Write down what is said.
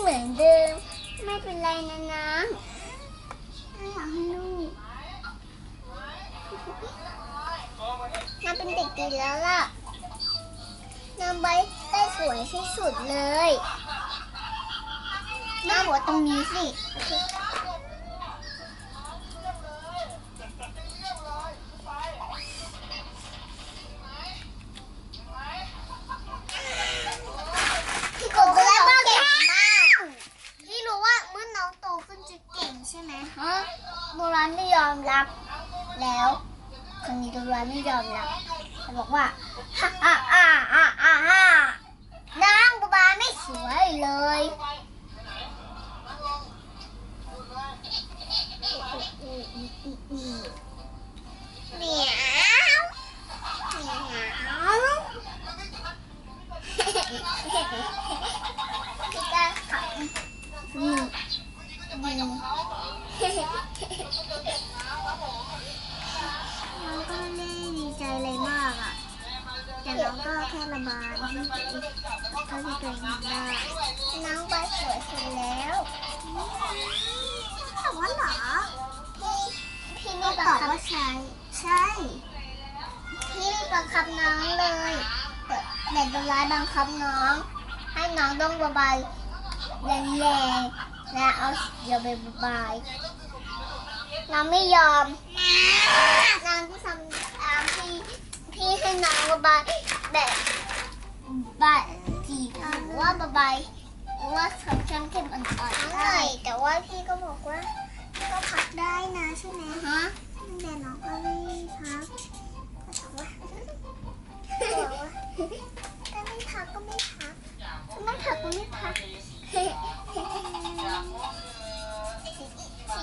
เหมือนเดิม ไม่เป็นไรนะน้ำไม่อยากให้ลูกน้ำเป็นเด็กดีแล้วล่ะน้ำใบได้สวยที่สุดเลยน้าหัวตรงนี้สิ พี่โกโก้เก่งมาก พี่รู้ว่าเมื่อน้องโตขึ้นจะเก่งใช่ไหมฮะโบราณไม่ยอมรับ แล้วคนนี้โบราณไม่ยอมรับเขาบอกว่าฮ่าฮ่าฮ่าฮ่าฮ่าฮ่านางโบราณไม่สวยเลยเหมียวเหมียวพี่ก้าขำอื แต่น้องก็แค่ระบายเท่าที่ตัวเองทำได้น้องไปสวยสุดแล้วแต่ว่าหรอพี่พี่ไม่ตอบว่าใช่ใช่ พี่ไม่บังคับน้องเลยแต่แต่ตัวร้ายบังคับน้อง ให้น้องต้องระบายแรงๆและเอาเดี๋ยวไประบาย น้องไม่ยอมน้องที่ทำตามพี่พี่ให้น้องระบาย แบบบายทีหรือว่าระบายหรือว่าทำเข้มเข็มอ่อนๆได้แต่ว่าพี่ก็บอกว่าพี่ก็พักได้นะใช่ไหมฮะแต่น้องก็ไม่พักก็บอกว่าบอกว่าถ้าไม่พักก็ไม่พักไม่พักก็ไม่พัก